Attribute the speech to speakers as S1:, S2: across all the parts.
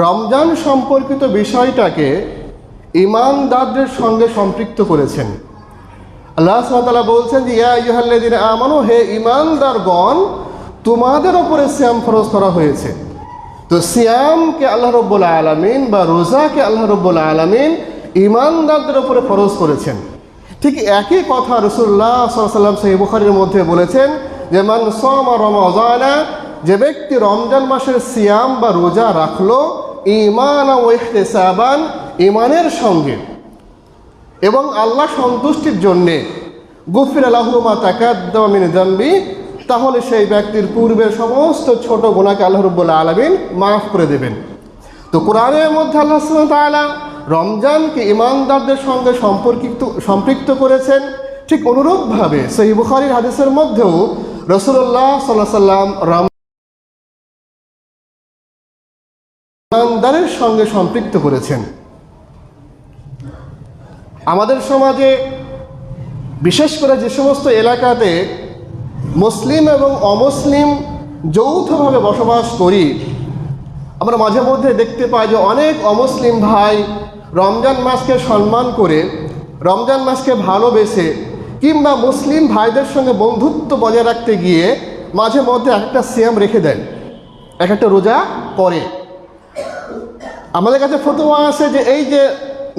S1: রমজান সম্পর্কিত বিষয়টাকে ইমানদারদের সঙ্গে সম্পৃক্ত করেছেন। আল্লাহ সাল্লাহ বলছেন যে, ইয়া ইহাল্লাদিন আমানো, হে ইমানদারগণ, তোমাদের ওপরে শ্যাম ফরজ করা হয়েছে। তো সিয়ামকে আল্লাহ রব্বুল আলমিন বা রোজাকে আল্লাহ রব্বুল আলমিন ইমানদারদের ওপরে ফরজ করেছেন। ঠিক একই কথা রসুল্লাহ সাল্লাম সেই বুখারির মধ্যে বলেছেন যে, মান সম রমজানা যে ব্যক্তি রমজান মাসের সিয়াম বা রোজা রাখল ইমান ও ইহতেসাবান ইমানের সঙ্গে। এবং আল্লাহ সন্তুষ্টির জন্যে, গুফির আল্লাহমা তাকাদ্দামিন জানবি তাহলে সেই ব্যক্তির পূর্বের সমস্ত ছোট গোনাকে আল্লাহ রব্বুল্লাহ আলমিন মাফ করে দেবেন। তো কোরআনের মধ্যে আল্লাহ তালা রমজানকে ইমানদারদের সঙ্গে সম্পর্কিত, সম্পৃক্ত করেছেন। ঠিক অনুরূপভাবে সেই বুখারির হাদিসের মধ্যেও রসুল্লাহ সাল্লাহ সাল্লাম রম ইমানদারের সঙ্গে সম্পৃক্ত করেছেন। আমাদের সমাজে বিশেষ করে যে সমস্ত এলাকাতে মুসলিম এবং অমুসলিম যৌথভাবে বসবাস করি, আমরা মাঝে মধ্যে দেখতে পাই যে অনেক অমুসলিম ভাই রমজান মাসকে সম্মান করে, রমজান মাসকে ভালোবেসে কিংবা মুসলিম ভাইদের সঙ্গে বন্ধুত্ব বজায় রাখতে গিয়ে মাঝে মধ্যে একটা সিয়াম রেখে দেন, এক একটা রোজা করে আমাদের কাছে ফতোয়া আছে যে এই যে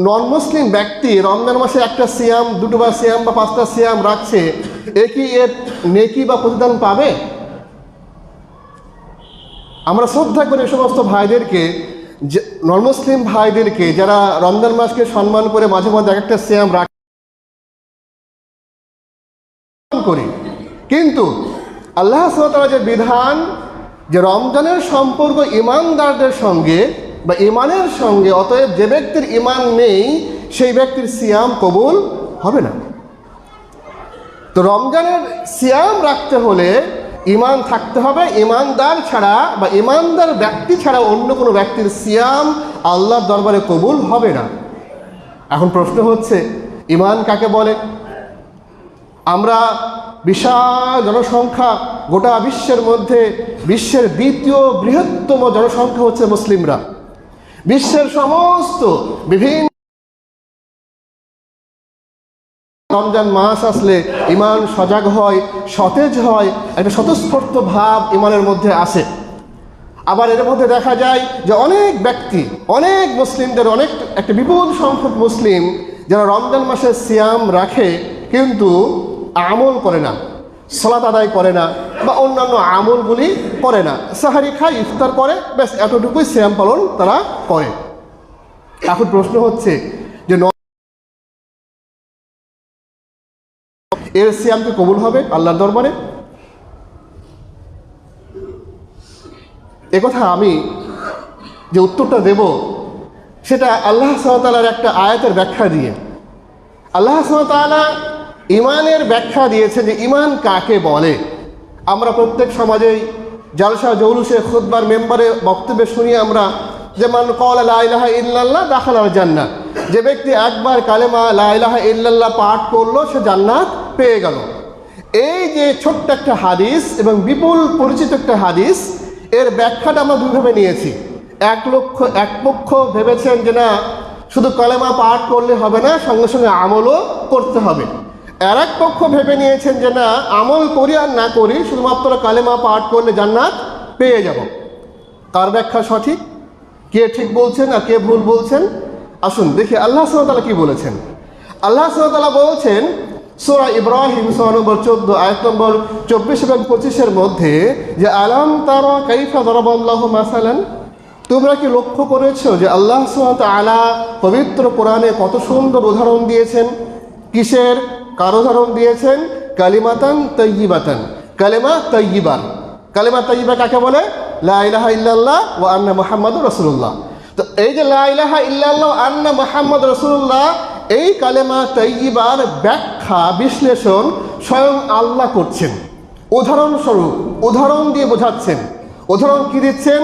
S1: নন মুসলিম ব্যক্তি রমজান মাসে একটা সিয়াম দুটো বা সিয়াম বা পাঁচটা সিয়াম রাখছে, এ কি এর নেকি বা প্রতিদান পাবে? আমরা শ্রদ্ধা করি সমস্ত ভাইদেরকে, যে নন মুসলিম ভাইদেরকে যারা রমজান মাসকে সম্মান করে মাঝে মাঝে এক একটা সিয়াম রাখ করি। কিন্তু আল্লাহ সালার যে বিধান, যে রমজানের সম্পর্ক ইমানদারদের সঙ্গে বা ইমানের সঙ্গে, অতএব যে ব্যক্তির ইমান নেই, সেই ব্যক্তির সিয়াম কবুল হবে না। তো রমজানের সিয়াম রাখতে হলে ইমান থাকতে হবে। ইমানদার ছাড়া বা ইমানদার ব্যক্তি ছাড়া অন্য কোনো ব্যক্তির সিয়াম আল্লাহর দরবারে কবুল হবে না। এখন প্রশ্ন হচ্ছে ইমান কাকে বলে? আমরা বিশাল জনসংখ্যা গোটা বিশ্বের মধ্যে বিশ্বের দ্বিতীয় বৃহত্তম জনসংখ্যা হচ্ছে মুসলিমরা। বিশ্বের সমস্ত বিভিন্ন রমজান মাস আসলে ইমান সজাগ হয়, সতেজ হয়, একটা স্বতঃস্ফূর্ত ভাব ইমানের মধ্যে আসে। আবার এর মধ্যে দেখা যায় যে অনেক ব্যক্তি, অনেক মুসলিমদের অনেক, একটা বিপুল সংখ্যক মুসলিম যারা রমজান মাসে সিয়াম রাখে, কিন্তু আমল করে না। সলাত আদায় করে না বা অন্যান্য আমলগুলি করে না। সাহারি খায়, ইফতার করে, ব্যাস এতটুকুই সিয়াম পালন তারা করে। এখন প্রশ্ন হচ্ছে যে এর সিয়াম কি কবুল হবে আল্লাহর দরবারে? একথা আমি যে উত্তরটা দেব, সেটা আল্লাহ সাহতালার একটা আয়াতের ব্যাখ্যা দিয়ে। আল্লাহ সাহতালা ইমানের ব্যাখ্যা দিয়েছে যে ইমান কাকে বলে? আমরা প্রত্যেক সমাজেই জালসা জৌলুসে খুদবার মেম্বারে বক্তব্যে শুনি আমরা যেমন কল লাইলাহা ইল্লাল্লাহ দাখাল আর জান্নাত যে ব্যক্তি একবার কালেমা লাইলাহা ইল্লাল্লাহ পাঠ করল, সে জান্নাত পেয়ে গেল। এই যে ছোট্ট একটা হাদিস এবং বিপুল পরিচিত একটা হাদিস, এর ব্যাখ্যাটা আমরা দুইভাবে নিয়েছি। এক লক্ষ, এক পক্ষ ভেবেছেন যে না, শুধু কলেমা পাঠ করলে হবে না, সঙ্গে সঙ্গে আমলও করতে হবে। আর এক পক্ষ ভেবে নিয়েছেন যে না, আমল করি আর না করি, শুধুমাত্র কালেমা পাঠ করলে জান্নাত পেয়ে যাব। তার ব্যাখ্যা সঠিক? কে ঠিক বলছেন আর কে ভুল বলছেন? আসুন দেখি আল্লাহ সাল্লাহ কি বলেছেন। আল্লাহ সাল্লাহ বলছেন, সোরা ইব্রাহিম সোয়া নম্বর চোদ্দ, আয়াত নম্বর চব্বিশ এবং পঁচিশের মধ্যে যে, আলাম তারা কাইফা দরবাল্লাহ মাসালান? তোমরা কি লক্ষ্য করেছ যে, আল্লাহ সুবহানাহু ওয়া তাআলা পবিত্র কোরআনে কত সুন্দর উদাহরণ দিয়েছেন? কিসের? কার উদাহরণ দিয়েছেন কালিমাতান তৈবাতান কালেমা তৈবার কালেমা তৈবা কাকে বলে? লা ইলাহা ইল্লাল্লাহ ও আন্না মুহাম্মাদুর রাসূলুল্লাহ। তো এই যে লা ইলাহা ইল্লাল্লাহ আন্না মুহাম্মদ রাসূলুল্লাহ, এই কালেমা তৈবার ব্যাখ্যা, বিশ্লেষণ স্বয়ং আল্লাহ করছেন। উদাহরণস্বরূপ, উদাহরণ দিয়ে বোঝাচ্ছেন। উদাহরণ কি দিচ্ছেন?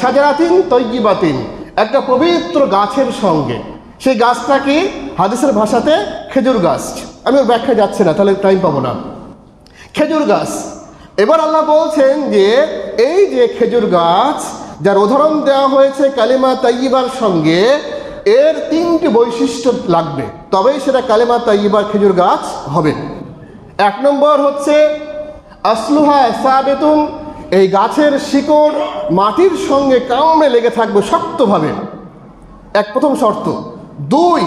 S1: সাজারাতিন তৈবাতিন একটা পবিত্র গাছের সঙ্গে। সেই গাছটা কি হাদিসের ভাষাতে খেজুর গাছ? আমি ওর ব্যাখ্যা যাচ্ছে না, তাহলে টাইম পাবো না। খেজুর গাছ। এবার আল্লাহ বলছেন যে, এই যে খেজুর গাছ, যার উদাহরণ দেওয়া হয়েছে কালিমা তাইয়িবার সঙ্গে, এর তিনটি বৈশিষ্ট্য লাগবে। তবেই সেটা কালিমা তাইবার খেজুর গাছ হবে। এক নম্বর হচ্ছে, আসলুহা সাবেতুন, এই গাছের শিকড় মাটির সঙ্গে কামড়ে লেগে থাকবে শক্তভাবে। এক প্রথম শর্ত। দুই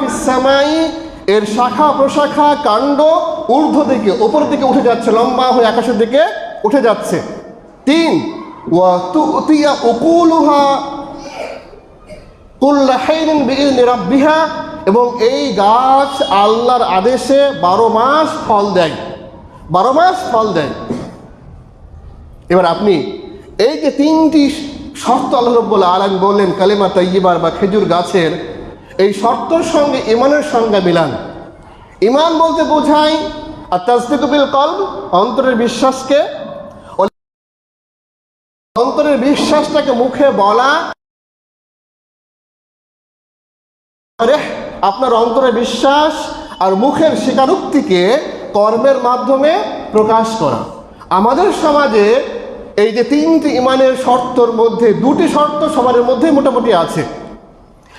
S1: ফিস সামাই এর শাখা, প্রশাখা, কাণ্ড ঊর্ধ্ব দিকে ওপর দিকে উঠে যাচ্ছে, লম্বা হয়ে আকাশের দিকে উঠে যাচ্ছে। তিন বিইذনি এবং এই গাছ আল্লাহর আদেশে বারো মাস ফল দেয়। বারো মাস ফল দেয়। এবার আপনি এই যে তিনটি শর্ত আল্লাহ রব্বুল আলম বললেন, কালিমা তৈবার বা খেজুর গাছের এই শর্তর সঙ্গে ইমানের সঙ্গে মিলান। ইমান বলতে বোঝায় আর তাজদিকুবিল কল অন্তরের বিশ্বাসকে অন্তরের বিশ্বাসটাকে মুখে বলা আপনার অন্তরের বিশ্বাস আর মুখের স্বীকারোক্তিকে কর্মের মাধ্যমে প্রকাশ করা। আমাদের সমাজে এই যে তিনটি ইমানের শর্তর মধ্যে, দুটি শর্ত সবার মধ্যে মোটামুটি আছে।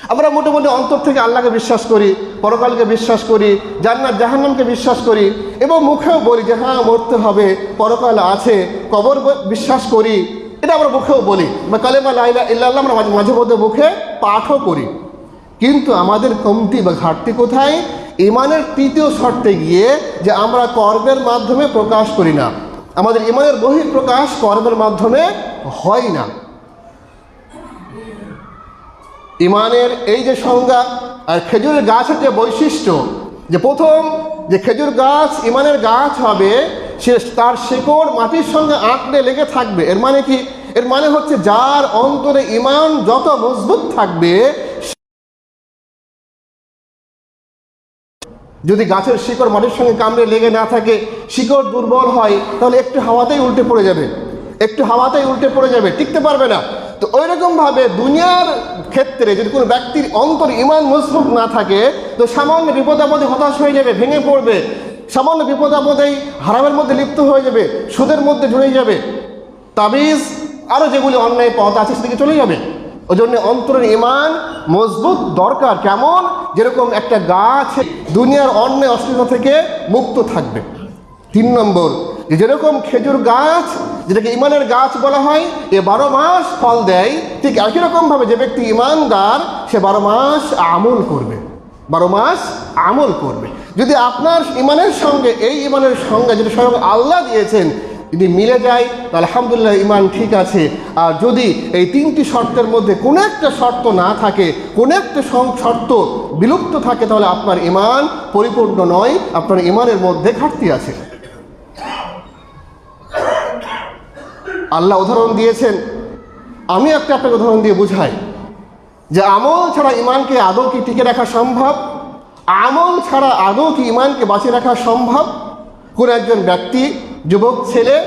S1: আমরা মোটামুটি অন্তর থেকে আল্লাহকে বিশ্বাস করি, পরকালকে বিশ্বাস করি, জান্নাত, জাহান্নামকে বিশ্বাস করি, এবং মুখেও বলি যে হ্যাঁ মরতে হবে, পরকাল আছে, কবর বিশ্বাস করি। এটা আমরা মুখেও বলি। বা কালেমা লাইলা ইল্লাল্লাহ আমরা মাঝে- মাঝে মধ্যে মুখে পাঠও করি। কিন্তু আমাদের কমতি বা ঘাটতি কোথায়? ইমানের তৃতীয় শর্তে গিয়ে যে আমরা কর্মের মাধ্যমে প্রকাশ করি না। আমাদের ইমানের বহির প্রকাশ কর্মের মাধ্যমে হয় না। ইমানের এই যে সংজ্ঞা আর খেজুরের গাছের যে বৈশিষ্ট্য, যে প্রথম যে খেজুর গাছ ইমানের গাছ হবে, সে তার শেকড় মাটির সঙ্গে আঁকড়ে লেগে থাকবে। এর মানে কি? এর মানে হচ্ছে যার অন্তরে ইমান যত মজবুত থাকবে যদি গাছের শিকড় মাটির সঙ্গে কামড়ে লেগে না থাকে, শিকড় দুর্বল হয়, তাহলে একটু হাওয়াতেই উল্টে পড়ে যাবে। একটু হাওয়াতেই উল্টে পড়ে যাবে, টিকতে পারবে না। তো ওই রকমভাবে দুনিয়ার ক্ষেত্রে যদি কোনো ব্যক্তির অন্তর ইমান মজবুত না থাকে, তো সামান্য বিপদ আপদে হতাশ হয়ে যাবে, ভেঙে পড়বে। সামান্য বিপদ আপদেই হারামের মধ্যে লিপ্ত হয়ে যাবে, সুদের মধ্যে জড়ে যাবে। তাবিজ আরও যেগুলি অন্যায় পথ আছে, সেদিকে চলে যাবে। ওই জন্য অন্তরের ইমান মজবুত, দরকার। কেমন? যেরকম একটা গাছ দুনিয়ার অন্য অশ্লীলতা থেকে মুক্ত থাকবে। তিন নম্বর যেরকম খেজুর গাছ, যেটাকে ইমানের গাছ বলা হয়, এ বারো মাস ফল দেয়, ঠিক একই রকমভাবে যে ব্যক্তি ইমানদার, সে বারো মাস আমল করবে। বারো মাস আমল করবে। যদি আপনার ইমানের সঙ্গে, এই ইমানের সঙ্গে যেটা স্বয়ং আল্লাহ দিয়েছেন যদি মিলে যায়, তাহলে আলহামদুলিল্লাহ ইমান ঠিক আছে। আর যদি এই তিনটি শর্তের মধ্যে কোনো একটা শর্ত না থাকে, কোনো একটা শর্ত বিলুপ্ত থাকে, তাহলে আপনার ইমান পরিপূর্ণ নয়, আপনার ইমানের মধ্যে ঘাটতি আছে। আল্লাহ উদাহরণ দিয়েছেন, আমি একটা আপনাকে উদাহরণ দিয়ে বুঝাই, যে আমল ছাড়া ইমানকে আদৌ কি টিকে রাখা সম্ভব? আমল ছাড়া আদৌ কি ইমানকে বাঁচিয়ে রাখা সম্ভব? কোন একজন ব্যক্তি যুবক ছেলে,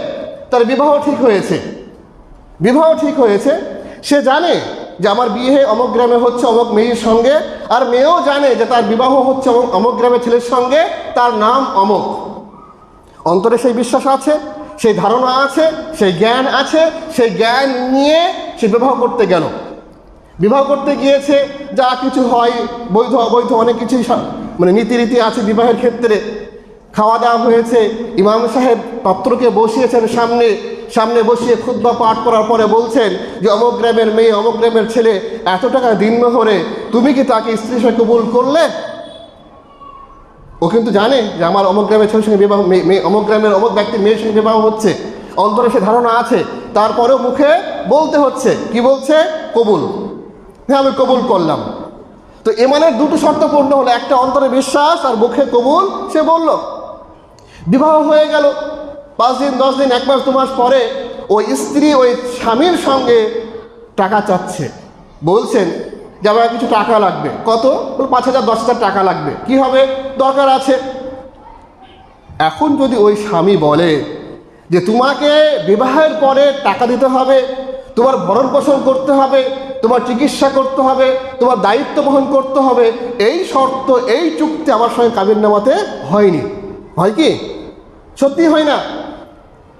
S1: তার বিবাহ ঠিক হয়েছে। বিবাহ ঠিক হয়েছে। সে জানে যে আমার বিয়ে অমুক গ্রামে হচ্ছে অমুক মেয়ের সঙ্গে, আর মেয়েও জানে যে তার বিবাহ হচ্ছে অমুক- গ্রামের ছেলের সঙ্গে, তার নাম অমুক। অন্তরে সেই বিশ্বাস আছে, সেই ধারণা আছে, সেই জ্ঞান আছে, সেই জ্ঞান নিয়ে সে বিবাহ করতে গেল। বিবাহ করতে গিয়েছে, যা কিছু হয় বৈধ অবৈধ অনেক কিছুই মানে নীতিরীতি আছে বিবাহের ক্ষেত্রে। খাওয়া দাওয়া হয়েছে, ইমাম সাহেব পাত্রকে বসিয়েছেন সামনে সামনে বসিয়ে খুদ্া পাঠ করার পরে বলছেন যে, অমক গ্রামের মেয়ে, অমক গ্রামের ছেলে, এত টাকা দিন হরে তুমি কি তাকে স্ত্রী হিসেবে কবুল করলে? ও কিন্তু জানে যে, আমার অমক গ্রামের ছেলের সঙ্গে বিবাহ মেয়ে অমক গ্রামের অমক ব্যক্তির মেয়ের সঙ্গে বিবাহ হচ্ছে। অন্তরে সে ধারণা আছে। তারপরেও মুখে বলতে হচ্ছে। কি বলছে? কবুল। হ্যাঁ আমি কবুল করলাম। তো এমানের দুটো শর্ত পূর্ণ হলো। একটা অন্তরে বিশ্বাস আর মুখে কবুল, সে বলল। বিবাহ হয়ে গেল। পাঁচ দিন, দশ দিন, এক মাস, দু মাস পরে ওই স্ত্রী ওই স্বামীর সঙ্গে টাকা চাচ্ছে। বলছেন যে আমার কিছু টাকা লাগবে। কত? বলে পাঁচ হাজার, দশ হাজার টাকা লাগবে। কি হবে? দরকার আছে। এখন যদি ওই স্বামী বলে যে, তোমাকে বিবাহের পরে টাকা দিতে হবে, তোমার ভরণ পোষণ করতে হবে, তোমার চিকিৎসা করতে হবে, তোমার দায়িত্ব বহন করতে হবে, এই শর্ত, এই চুক্তি আমার সঙ্গে কাবির নামাতে হয়নি। হয় কি? সত্যি হয় না?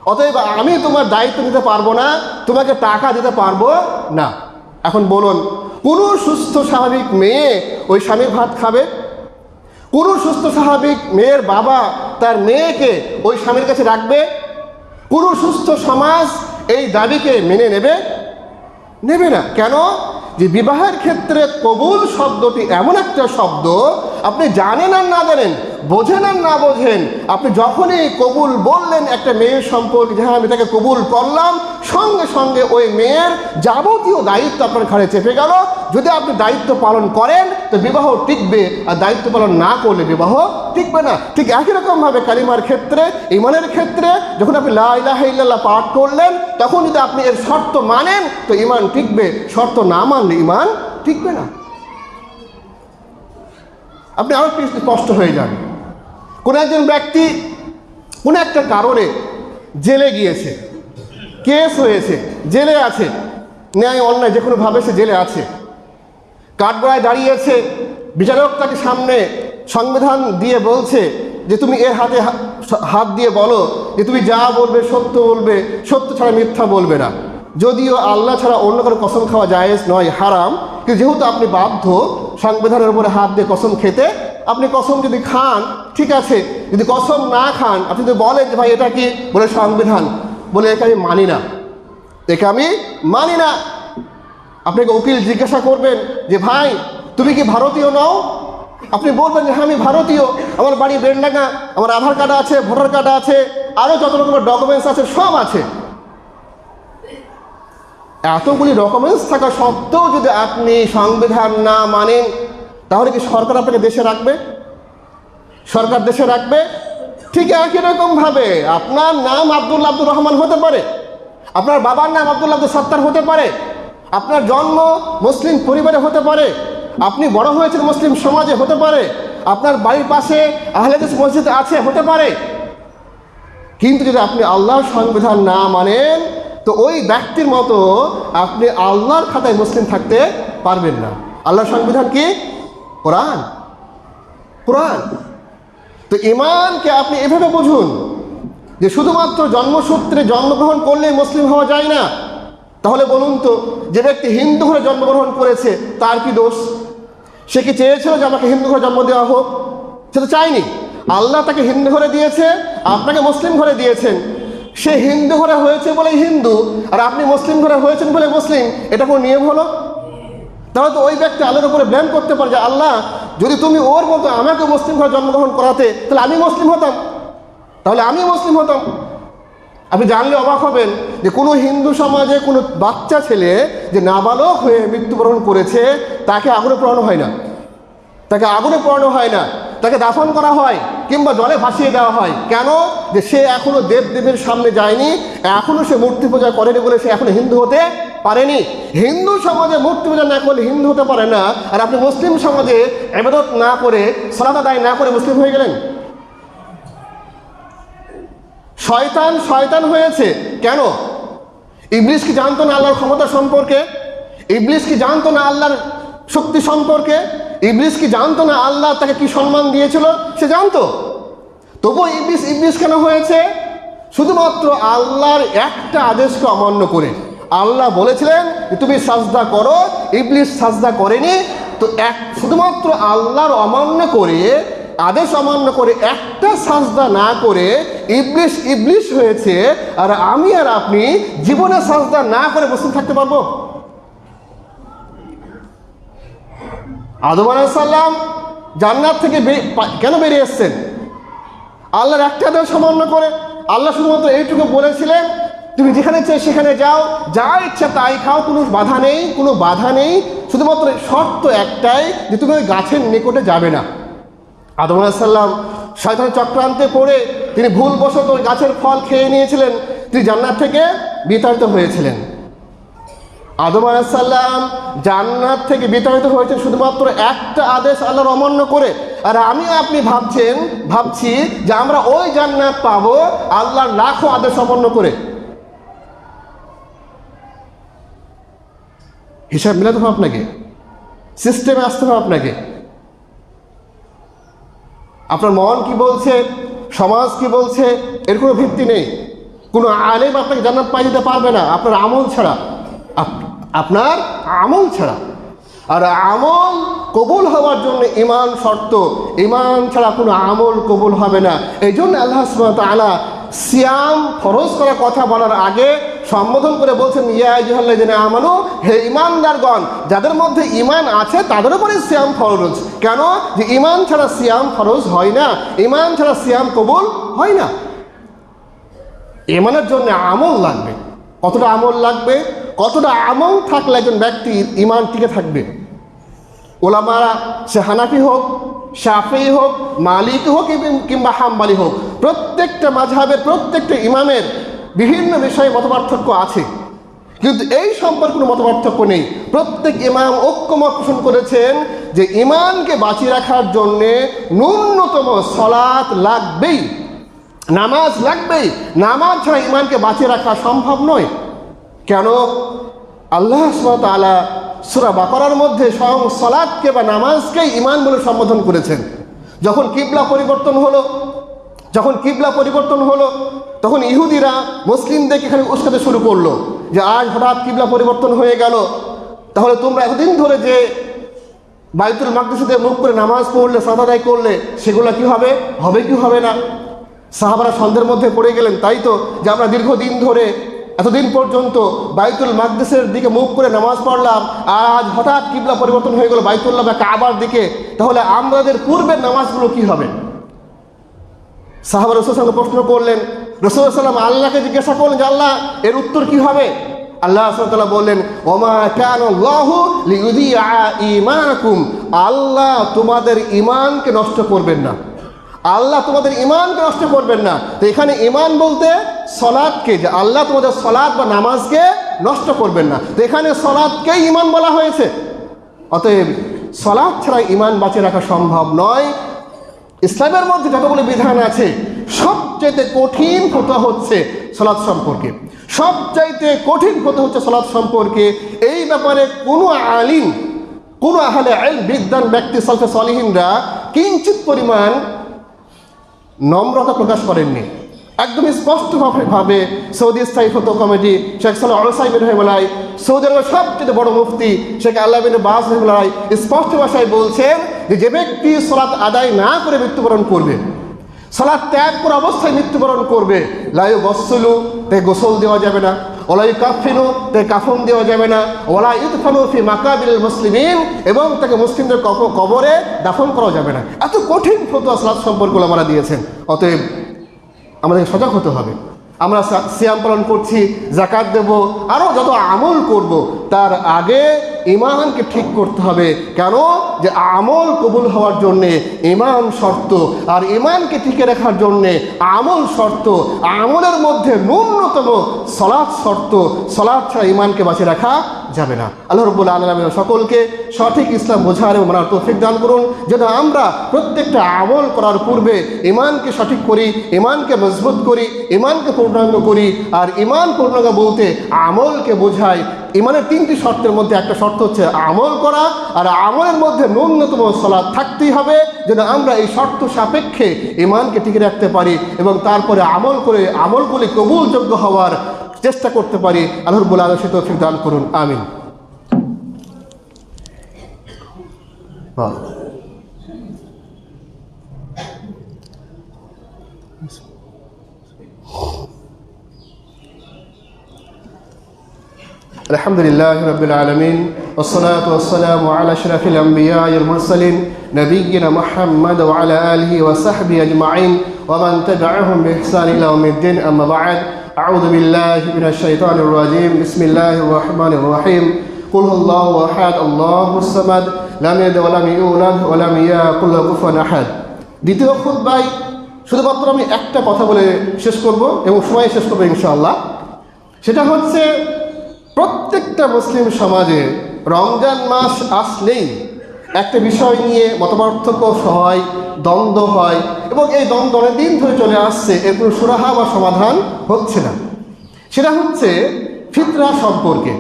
S1: অতএব আমি তোমার দায়িত্ব নিতে পারব না, তোমাকে টাকা দিতে পারব না। এখন বলুন, কোনো সুস্থ স্বাভাবিক মেয়ে ওই স্বামীর ভাত খাবে? কোনো সুস্থ স্বাভাবিক মেয়ের বাবা তার মেয়েকে ওই স্বামীর কাছে রাখবে? কোনো সুস্থ সমাজ এই দাবিকে মেনে নেবে? নেবে না। কেন? যে বিবাহের ক্ষেত্রে কবুল শব্দটি এমন একটা শব্দ, আপনি জানেন আর না জানেন বোঝেন আর না বোঝেন, আপনি যখনই কবুল বললেন একটা মেয়ের সম্পর্কে, যে হ্যাঁ আমি তাকে কবুল করলাম, সঙ্গে সঙ্গে ওই মেয়ের যাবতীয় দায়িত্ব আপনার ঘাড়ে চেপে গেল। যদি আপনি দায়িত্ব পালন করেন, তো বিবাহ টিকবে, আর দায়িত্ব পালন না করলে বিবাহ টিকবে না। ঠিক একই রকমভাবে কালিমার ক্ষেত্রে, ইমানের ক্ষেত্রে, যখন আপনি লা ইলাহা ইল্লাল্লাহ পাঠ করলেন, তখন যদি আপনি এর শর্ত মানেন, তো ইমান টিকবে। শর্ত না মানলে ইমান টিকবে না। আপনি আরও স্পষ্ট হয়ে যান। কোনো একজন ব্যক্তি কোনো একটা কারণে জেলে গিয়েছে, কেস হয়েছে, জেলে আছে, ন্যায় অন্যায় যে কোনোভাবে সে জেলে আছে। কাঠগড়ায় দাঁড়িয়েছে, বিচারক তাকে সামনে সংবিধান দিয়ে বলছে যে তুমি এর হাতে হাত দিয়ে বলো যে তুমি যা বলবে সত্য বলবে, সত্য ছাড়া মিথ্যা বলবে না। যদিও আল্লাহ ছাড়া অন্য কারও কসম খাওয়া জায়েজ নয়, হারাম। যেহেতু আপনি বাধ্য, সংবিধানের উপরে হাত দিয়ে কসম খেতে, আপনি কসম যদি খান, ঠিক আছে, যদি কসম না খান, আপনি যদি বলেন যে ভাই এটা কি, বলে সংবিধান, বলে একে আমি মানি না। একে আমি মানি না। আপনাকে উকিল জিজ্ঞাসা করবেন যে, ভাই, তুমি কি ভারতীয় নও? আপনি বলবেন যে হ্যাঁ আমি ভারতীয়। আমার বাড়ি বেড়ডাঙ্গা আমার আধার কার্ড আছে, ভোটার কার্ড আছে আরও যত রকমের ডকুমেন্টস আছে, সব আছে। এতগুলি ডকুমেন্টস থাকা সত্ত্বেও যদি আপনি সংবিধান না মানেন, তাহলে কি সরকার আপনাকে দেশে রাখবে? সরকার দেশে রাখবে? ঠিক একই রকমভাবে আপনার নাম আব্দুল আব্দুর রহমান হতে পারে, আপনার বাবার নাম আব্দুল আব্দুল সত্তার হতে পারে, আপনার জন্ম মুসলিম পরিবারে হতে পারে, আপনি বড় হয়েছেন মুসলিম সমাজে হতে পারে, আপনার বাড়ির পাশে আহলেদিস মসজিদ আছে হতে পারে। কিন্তু যদি আপনি আল্লাহর সংবিধান না মানেন তো ওই ব্যক্তির মতো আপনি আল্লাহর খাতায় মুসলিম থাকতে পারবেন না। আল্লাহর সংবিধান কি? কোরআন। কোরআন। তো ইমানকে আপনি এভাবে বুঝুন যে শুধুমাত্র জন্মসূত্রে জন্মগ্রহণ করলেই মুসলিম হওয়া যায় না। তাহলে বলুন তো, যে ব্যক্তি হিন্দু ঘরে জন্মগ্রহণ করেছে, তার কি দোষ? সে কি চেয়েছিল যে আমাকে হিন্দু ঘরে জন্ম দেওয়া হোক? সে তো চায়নি। আল্লাহ তাকে হিন্দু ঘরে দিয়েছে, আপনাকে মুসলিম ঘরে দিয়েছেন। সে হিন্দু ঘরে হয়েছে বলে হিন্দু, আর আপনি মুসলিম ঘরে হয়েছেন বলে মুসলিম, এটা কোনো নিয়ম হলো? তাহলে তো ওই ব্যক্তি আল্লাহর উপরে ব্লেম করতে পারে যে, আল্লাহ, যদি তুমি ওর মতো আমাকে মুসলিম ঘরে জন্মগ্রহণ করাতে, তাহলে আমি মুসলিম হতাম। তাহলে আমি মুসলিম হতাম। আপনি জানলে অবাক হবেন যে কোনো হিন্দু সমাজে কোনো বাচ্চা ছেলে যে নাবালক হয়ে মৃত্যুবরণ করেছে, তাকে আগুনে পোড়ানো হয় না। তাকে আগুনে পোড়ানো হয় না। তাকে দাফন করা হয়। কিংবা জলে ভাসিয়ে দেওয়া হয়। কেন? যে সে এখনও দেব দেবীর সামনে যায়নি, এখনও সে মূর্তি পূজা করেনি বলে সে এখনও হিন্দু হতে পারেনি। হিন্দু সমাজে মূর্তি পূজা না করলে হিন্দু হতে পারে না। আর আপনি মুসলিম সমাজে এবাদত না করে, সলাত আদায় না করে মুসলিম হয়ে গেলেন? শয়তান শয়তান হয়েছে। কেন? ইবলিশ কি জানতো না আল্লাহর ক্ষমতা সম্পর্কে? ইবলিশ কি জানতো না আল্লাহর শক্তি সম্পর্কে? ইবলিশ কি জানতো না আল্লাহ তাকে কি সম্মান দিয়েছিল? সে জানতো। তবুও ইবলিশ ইবলিশ কেন হয়েছে? শুধুমাত্র আল্লাহর একটা আদেশকে অমান্য করে। আল্লাহ বলেছিলেন তুমি সাজদা করো ইবলিশ সাজদা করেনি। তো এক, শুধুমাত্র আল্লাহর অমান্য করে, আদেশ অমান্য করে একটা সাজদা না করে ইবলিশ ইবলিশ হয়েছে। আর আমি আর আপনি জীবনে সাজদা না করে বসে থাকতে পারব? আদম আলাইসাল্লাম জান্নাত থেকে কেন বেরিয়ে এসছেন? আল্লাহর একটা আদেশ অমান্য করে। আল্লাহ শুধুমাত্র এইটুকু বলেছিলেন, তুমি যেখানে চাই সেখানে যাও, যা ইচ্ছা তাই খাও, কোনো বাধা নেই, কোনো বাধা নেই। শুধুমাত্র শর্ত একটাই যে তুমি ওই গাছের নিকটে যাবে না। আদম আলাইসাল্লাম শয়তান চক্রান্তে পড়ে তিনি ভুলবশত ওই গাছের ফল খেয়ে নিয়েছিলেন। তিনি জান্নাত থেকে বিতাড়িত হয়েছিলেন। আদম আলাইসাল্লাম জান্নাত থেকে বিতাড়িত হয়েছেন শুধুমাত্র একটা আদেশ আল্লাহর অমান্য করে। আর আমি আপনি ভাবছেন, ভাবছি যে আমরা ওই জান্নাত পাবো আল্লাহর লাখো আদেশ অমান্য করে। হিসাব মিলাতে হবে আপনাকে। সিস্টেমে আসতে হবে আপনাকে। আপনার মন কি বলছে, সমাজ কি বলছে, এর কোনো ভিত্তি নেই। কোনো আলেম আপনাকে জান্নাত পাই দিতে পারবে না, আপনার আমল ছাড়া। আপনার আমল ছাড়া। আর আমল কবুল হওয়ার জন্য ইমান শর্ত। ইমান ছাড়া কোনো আমল কবুল হবে না। এই জন্য আল্লাহ তালা সিয়াম ফরজ করার কথা বলার আগে সম্বোধন করে বলছেন, ইয়া জেনে আমানো, হে ইমানদারগণ যাদের মধ্যে ইমান আছে তাদের উপরে সিয়াম ফরজ। কেন? যে ইমান ছাড়া সিয়াম ফরজ হয় না। ইমান ছাড়া সিয়াম কবুল হয় না। ইমানের জন্য আমল লাগবে। কতটা আমল লাগবে? কতটা আমল থাকলে একজন ব্যক্তির ইমান টিকে থাকবে? ওলামারা সে হানাফি হোক, শাফি হোক, মালিক হোক কিংবা হাম্বালি হোক, প্রত্যেকটা মাঝহাবের, প্রত্যেকটা ইমামের বিভিন্ন বিষয়ে মতপার্থক্য আছে। কিন্তু এই সম্পর্কে কোনো মতপার্থক্য নেই। প্রত্যেক ইমাম ঐক্যমত পোষণ করেছেন যে ইমানকে বাঁচিয়ে রাখার জন্যে ন্যূনতম সলাৎ লাগবেই। নামাজ লাগবেই। নামাজ ছাড়া ইমানকে বাঁচিয়ে রাখা সম্ভব নয়। কেন আল্লাহ তালা সুরা বাকরার মধ্যে স্বয়ং সলাদকে বা নামাজকেই ইমান বলে সম্বোধন করেছেন। যখন কিবলা পরিবর্তন হলো, যখন কিবলা পরিবর্তন হলো, তখন ইহুদিরা মুসলিমদেরকে এখানে উস্কাতে শুরু করল যে আজ হঠাৎ কিবলা পরিবর্তন হয়ে গেল। তাহলে তোমরা এতদিন ধরে যে বাইতুল মাকদিসিতে মুখ করে নামাজ পড়লে সাদাদাই করলে, সেগুলো কি হবে? হবে কি হবে না? সাহাবারা সন্ধ্যের মধ্যে পড়ে গেলেন, তাই তো? যে আমরা দীর্ঘদিন ধরে এতদিন পর্যন্ত বাইতুল মাকদেসের দিকে মুখ করে নামাজ পড়লাম, আজ হঠাৎ কিবলা পরিবর্তন হয়ে গেল বাইতুল্লাহ বা কাবার দিকে। তাহলে আমাদের পূর্বের নামাজগুলো কি হবে? সাহাবা রসুল প্রশ্ন করলেন, রসুল সাল্লাম আল্লাহকে জিজ্ঞাসা করলেন যে আল্লাহ, এর উত্তর কি হবে? আল্লাহ সাল্লাহ বললেন, ওমা কেন ইমানাকুম আল্লাহ তোমাদের ইমানকে নষ্ট করবেন না। আল্লাহ তোমাদের ইমানকে নষ্ট করবেন না। তো এখানে ইমান বলতে সলাদকে যে আল্লাহ তোমাদের সলাদ বা নামাজকে নষ্ট করবেন না। তো এখানে সলাদকেই ইমান বলা হয়েছে। অতএব সলাদ ছাড়া ইমান বাঁচিয়ে রাখা সম্ভব নয়। ইসলামের মধ্যে যতগুলো বিধান আছে, সবচাইতে কঠিন ফতোয়া হচ্ছে সলাদ সম্পর্কে। সবচাইতে কঠিন ফতোয়া হচ্ছে সলাদ সম্পর্কে। এই ব্যাপারে কোনো আলিম, কোনো আহলে আইল বিদ্যান ব্যক্তি, সলফে সলিহিনরা কিঞ্চিত পরিমাণ নম্রতা প্রকাশ করেননি। একদমই স্পষ্টভাবে ভাবে সৌদি স্থায়ী ফতো কমিটি শেখ সাল্লাহ আলসাইবিন রহমালাই সৌদি আরবের সবচেয়ে বড় মুফতি শেখ আল্লাহ বিন বাস রহমালাই স্পষ্ট ভাষায় বলছেন যে যে ব্যক্তি সলাৎ আদায় না করে মৃত্যুবরণ করবে সলাৎ ত্যাগ করে অবস্থায় মৃত্যুবরণ করবে লায়ু বসলু তাই গোসল দেওয়া যাবে না। ওলাই কাফিনু, তে কাফন দেওয়া যাবে না। ওলা ইদফানু ফি মাকাবিল মুসলিমিন, এবং তাকে মুসলিমদের কব- কবরে দাফন করা যাবে না। এত কঠিন ফতোয়া সালাদ সম্পর্কে আমরা দিয়েছেন। অতএব আমাদের সজাগ হতে হবে। আমরা সিয়াম পালন করছি জাকাত দেব আরও যত আমল করব, তার আগে ইমানকে ঠিক করতে হবে। কেন? যে আমল কবুল হওয়ার জন্যে ইমান শর্ত। আর ইমানকে টিকে রাখার জন্যে আমল শর্ত। আমলের মধ্যে ন্যূনতম সলাৎ শর্ত। সলাৎ ছাড়া ইমানকে বাঁচিয়ে রাখা যাবে না। আল্লাহ রব্বুল আলমের সকলকে সঠিক ইসলাম বোঝার এবং মানার তৌফিক দান করুন। যেন আমরা প্রত্যেকটা আমল করার পূর্বে ইমানকে সঠিক করি ইমানকে মজবুত করি ইমানকে পূর্ণাঙ্গ করি। আর ইমান পূর্ণাঙ্গ বলতে আমলকে বোঝায় ইমানের তিনটি শর্তের মধ্যে একটা শর্ত হচ্ছে আমল করা, আর আমলের মধ্যে ন্যূনতম সলাদ থাকতেই হবে যেন আমরা এই শর্ত সাপেক্ষে ইমানকে টিকে রাখতে পারি এবং তারপরে আমল করে আমলগুলি কবুলযোগ্য হওয়ার চেষ্টা করতে পারি। আল্লাহ বলে আলম সে তৌফিক দান করুন। আমিন। الحمد لله رب العالمين والصلاة والسلام على أشرف الأنبياء المرسلين نبينا محمد وعلى آله وصحبه أجمعين ومن تبعهم بإحسان إلى يوم الدين أما بعد أعوذ بالله من الشيطان الرجيم بسم الله الرحمن الرحيم قل هو الله أحد الله الصمد لم يلد ولم يولد ولم يكن له كفوا أحد দ্বিতীয় খুতবাই শুধুমাত্র আমি একটা কথা বলে শেষ করব এবং সময় শেষ করবো ইনশাআল্লাহ সেটা হচ্ছে প্রত্যেকটা মুসলিম সমাজে রমজান মাস আসলেই একটা বিষয় নিয়ে মতপার্থক্য হয়, দ্বন্দ্ব হয় এবং এই দ্বন্দ্ব অনেক দিন ধরে চলে আসছে এর কোনো সুরাহা বা সমাধান হচ্ছে না। সেটা হচ্ছে ফিতরা সম্পর্কে।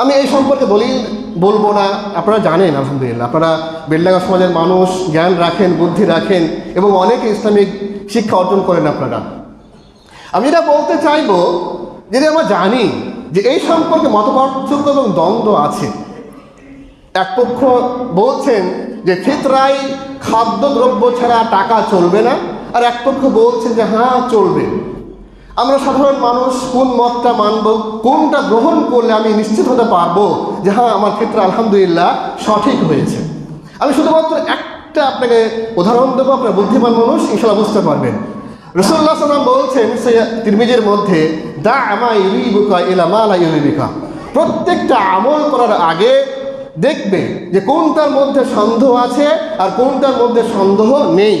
S1: আমি এই সম্পর্কে দলিল বলব না, আপনারা জানেন, আলহামদুলিল্লাহ। আপনারা বেল্লাগা সমাজের মানুষ, জ্ঞান রাখেন, বুদ্ধি রাখেন এবং অনেকে ইসলামিক শিক্ষা অর্জন করেন আপনারা। আমি এটা বলতে চাইব, যদি আমরা জানি যে এই সম্পর্কে মতপার্থক্য এবং দ্বন্দ্ব আছে। এক পক্ষ বলছেন যে ফিতরাই খাদ্যদ্রব্য ছাড়া টাকা চলবে না, আর এক পক্ষ বলছেন যে হ্যাঁ চলবে। আমরা সাধারণ মানুষ কোন মতটা মানব, কোনটা গ্রহণ করলে আমি নিশ্চিত হতে পারব যে হ্যাঁ আমার ক্ষেত্রে আলহামদুলিল্লাহ সঠিক হয়েছে। আমি শুধুমাত্র একটা আপনাকে উদাহরণ দেবো, আপনার বুদ্ধিমান মানুষ ইনশাল্লাহ বুঝতে পারবেন। রসুল্লাহ সাল্লাম বলছেন তিরমিজের মধ্যে দা আমা ইউরিবুকা ইলা মালা ইউরিবিকা। প্রত্যেকটা আমল করার আগে দেখবে যে কোনটার মধ্যে সন্দেহ আছে আর কোনটার মধ্যে সন্দেহ নেই।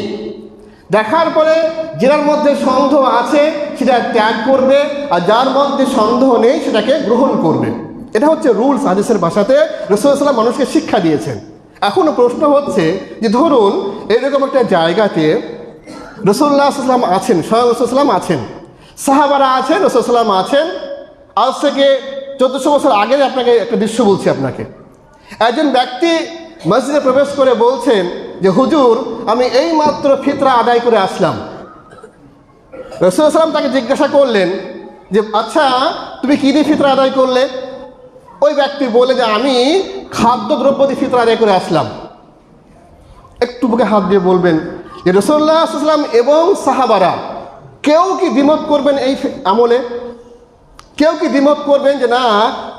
S1: দেখার পরে যেটার মধ্যে সন্দেহ আছে সেটা ত্যাগ করবে আর যার মধ্যে সন্দেহ নেই সেটাকে গ্রহণ করবে। এটা হচ্ছে রুলস হাদিসের ভাষাতে রসুলাম মানুষকে শিক্ষা দিয়েছেন। এখনও প্রশ্ন হচ্ছে যে ধরুন, এরকম একটা জায়গাতে রসুল্লাহ সাল্লাম আছেন স্বয়ং রসুলাম আছেন। সাহাবারা আছেন রসুলাম আছেন। আজ থেকে চোদ্দশো বছর আগে আপনাকে একটা দৃশ্য বলছি আপনাকে। একজন ব্যক্তি মসজিদে প্রবেশ করে বলছেন যে, হুজুর, আমি এই মাত্র ফিতরা আদায় করে আসলাম। রসুলাম তাকে জিজ্ঞাসা করলেন যে আচ্ছা তুমি কী দিয়ে ফিতরা আদায় করলে? ওই ব্যক্তি বলে যে, আমি খাদ্যদ্রব্য দিয়ে ফিতরা আদায় করে আসলাম। একটু বুকে হাত দিয়ে বলবেন যে রসুল্লাহ আসলাম এবং সাহাবারা কেউ কি দ্বিমত করবেন এই আমলে? কেউ কি দ্বিমত করবেন যে না,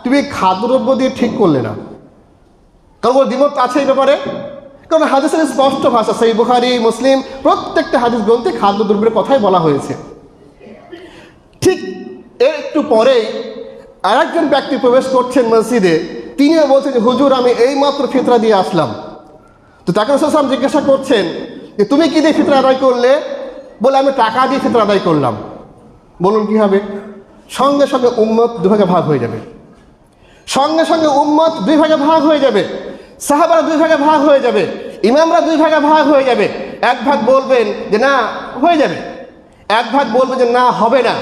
S1: তুমি খাদ্যদ্রব্য দিয়ে ঠিক করলে না? কারণ ওর দ্বিমত আছে এই ব্যাপারে? কারণ হাদিসের স্পষ্ট ভাষা সেই বুখারি, মুসলিম, প্রত্যেকটা হাদিস গ্রন্থে খাদ্যদ্রব্যের কথাই বলা হয়েছে। ঠিক এর একটু পরেই আরেকজন ব্যক্তি প্রবেশ করছেন মসজিদে। তিনিও বলছেন, হুজুর, আমি এইমাত্র ফিতরা দিয়ে আসলাম। তো তাকে রসুলাম জিজ্ঞাসা করছেন যে তুমি কি দিয়ে ফিতরা আদায় করলে? বলে, আমি টাকা দিয়ে ফিতরা আদায় করলাম। বলুন কি হবে? সঙ্গে সঙ্গে উম্মত দুভাগে ভাগ হয়ে যাবে। সঙ্গে সঙ্গে উম্মত দুই ভাগে ভাগ হয়ে যাবে। সাহাবারা দুই ভাগে ভাগ হয়ে যাবে। ইমামরা দুই ভাগে ভাগ হয়ে যাবে। এক ভাগ বলবেন যে, না, হয়ে যাবে। এক ভাগ বলবেন যে, না, হবে না।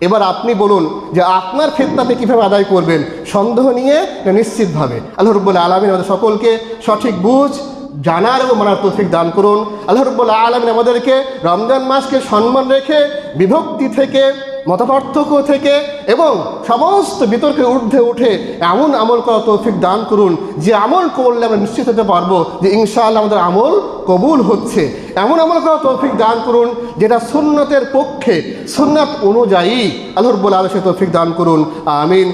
S1: এবার আপনি বলুন যে, আপনার আপনি কীভাবে আদায় করবেন? সন্দেহ নিয়ে নিশ্চিতভাবে? আল্লাহ রব্বুল্লাহ আলমিন আমাদের সকলকে সঠিক বুঝ জানার এবং মানার তৌফিক দান করুন। আল্লাহ রব্বুল্লাহ আলমিন আমাদেরকে রমজান মাসকে সম্মান রেখে, বিভক্তি থেকে, মতপার্থক্য থেকে এবং সমস্ত বিতর্কের ঊর্ধ্বে উঠে এমন আমল করা তৌফিক দান করুন, যে আমল করলে আমরা নিশ্চিত হতে পারব যে ইনশাআল্লাহ আমাদের আমল কবুল হচ্ছে। এমন আমল করা তৌফিক দান করুন, যেটা সুন্নতের পক্ষে, সুন্নাত অনুযায়ী আল্লাহ রব্বুল আলসে তৌফিক দান করুন। আমিন।